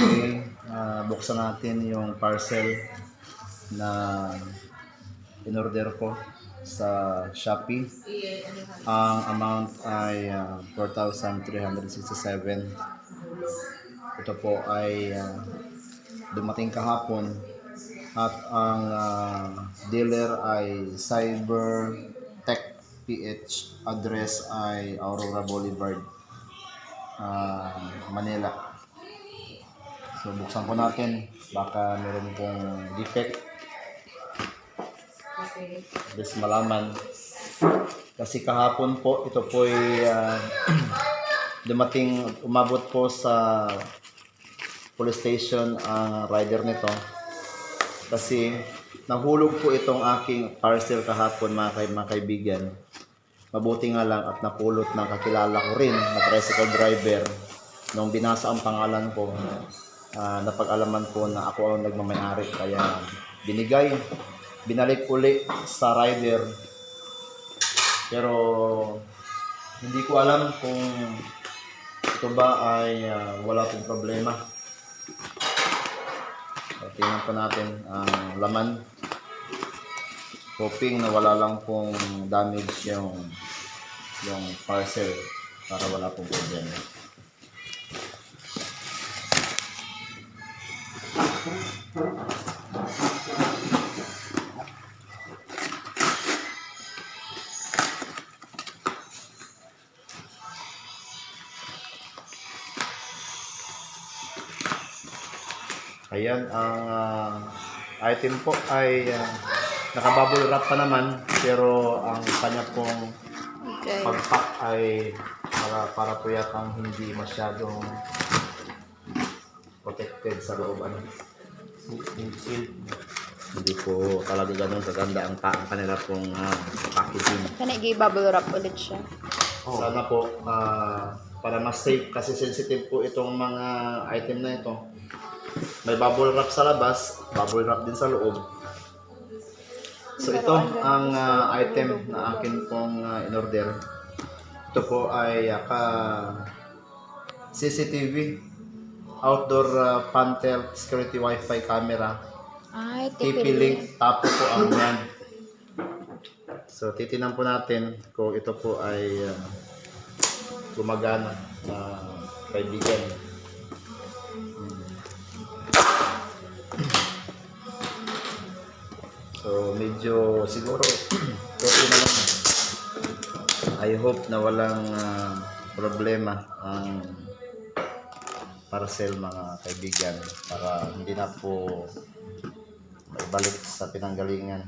Okay, ah, buksan natin yung parcel na in-order ko sa Shopee. Ang amount ay ah, 4,367. Ito po ay ah, dumating kahapon at ang ah, dealer ay Cyber Tech PH. Address ay Aurora Boulevard, ah, Manila. So buksan po natin. Baka meron pong defect. Okay. Bes malaman. Kasi kahapon po, ito po ay ah, dumating, umabot po sa police station ang rider nito. Kasi nahulog po itong aking parcel kahapon mga, kay, mga kaibigan. Mabuti nga lang at napulot ng kakilala ko rin na tricycle driver. Nung binasa ang pangalan ko, ah, napag-alaman ko na ako ang nagmamayari. Kaya binigay, binalik uli sa rider. Pero hindi ko alam kung ito ba ay ah, wala pong problema. Tingnan po natin ang laman. Hoping na wala lang pong damage yung yung parcel para wala pong problema. Ayan, ang ah, item po ay uh, nakabubble wrap pa naman pero ang kanya pong Okay. pagpack ay para, para po yatang hindi masyadong protected sa loob. Ano? Hindi po talaga ganun kaganda ang, pa, ang kanila pong ah, packaging. Kanay bubble wrap ulit siya. Sana po ah, para mas safe kasi sensitive po itong mga item na ito. May bubble wrap sa labas, bubble wrap din sa loob. So ito ang ah, item na akin pong ah, in-order. Ito po ay ah, ka CCTV outdoor uh, panel security wifi camera Ay, TP link tapo po ang yan. So titinan po natin kung ito po ay ah, gumagana na kaibigan. Hmm. So medyo siguro okay naman. I hope na walang ah, problema ang parcel mga kaibigan para hindi na po balik sa pinanggalingan.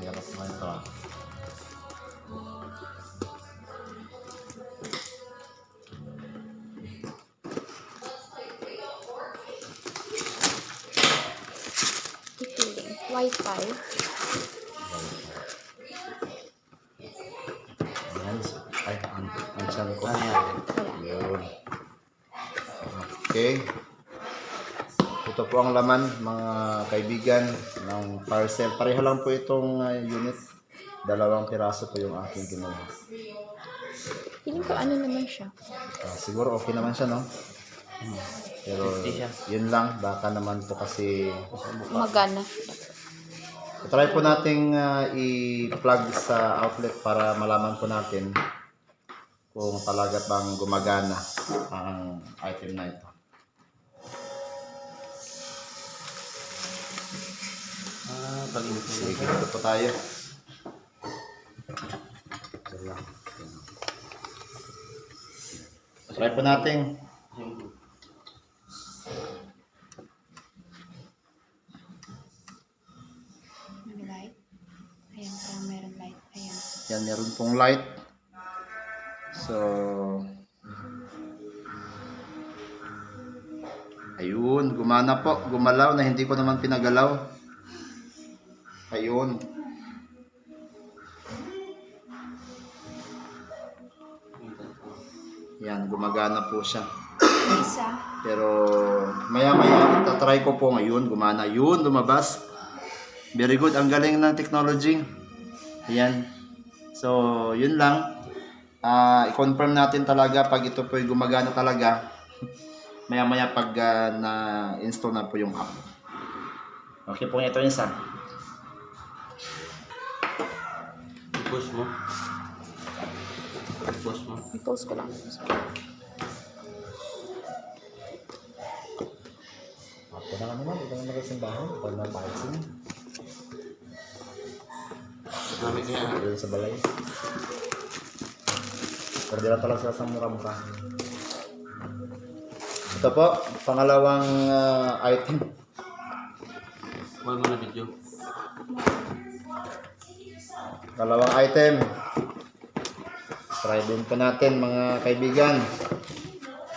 Hirap mo ito. ah. Link. Wi-Fi. Ayan. Ay, ang, ang tiyan ko. Wala. Yun. Okay. Ito po ang laman, mga kaibigan, ng parcel. Pareho lang po itong uh, unit. Dalawang piraso po yung aking ginawa. Feeling ko ano naman siya. Ah, siguro okay naman siya, no? Pero yun lang, baka naman po kasi Magana. try po nating ah, i-plug sa outlet para malaman po natin kung talaga bang gumagana ang item na ito. Ah, pag Sige, ito po tayo. Ito lang. Try po natin. May light. Ayan, parang meron light. Ayan. Yan, meron pong light. So, ayun, gumana po. Gumalaw na hindi ko naman pinagalaw. Ayun. Yan, gumagana po siya. Isa. Pero maya maya tatry ko po ngayon gumana yun lumabas very good ang galing ng technology ayan so yun lang ah, i-confirm natin talaga pag ito po gumagana talaga. Maya-maya pag ah, na-install na po yung app. Okay po, ito yung isa. I-push mo. I-push mo. I-post ko lang. Ako na naman, ito na nakasimbahan. Pag na-paising. Dami kaya. Dito sa balay. Pero di lang talaga sila sa mura-mura. Ito po, pangalawang ah, item. Huwag mo na video. Dalawang item. Try din po natin mga kaibigan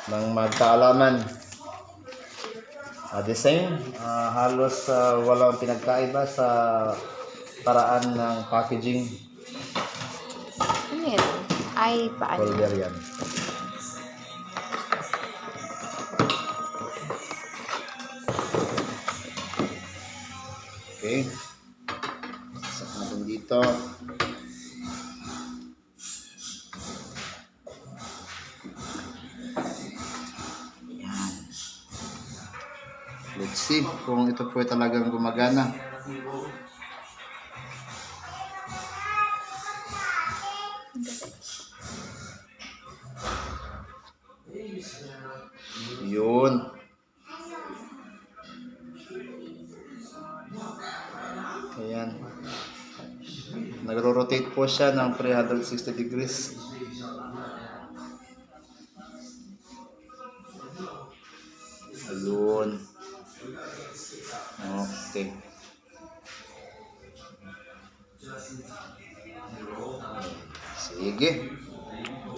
ng magkaalaman. Ah, the same, ah, halos ah, walang pinagkaiba sa paraan ng packaging Ano yan? Ay, paano? folder yan. Okay. Sa natin dito. Yan. Let's see kung ito po talagang gumagana. Yun. Nagro-rotate po siya ng 360 degrees. Ayun. Okay. Sige.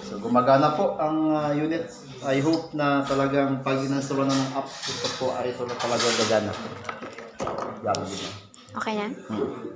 So gumagana po ang ah, unit. I hope na talagang pag inansalo na ng app, ito po ay ito na talaga gagana. Yan. Okay na? Hmm.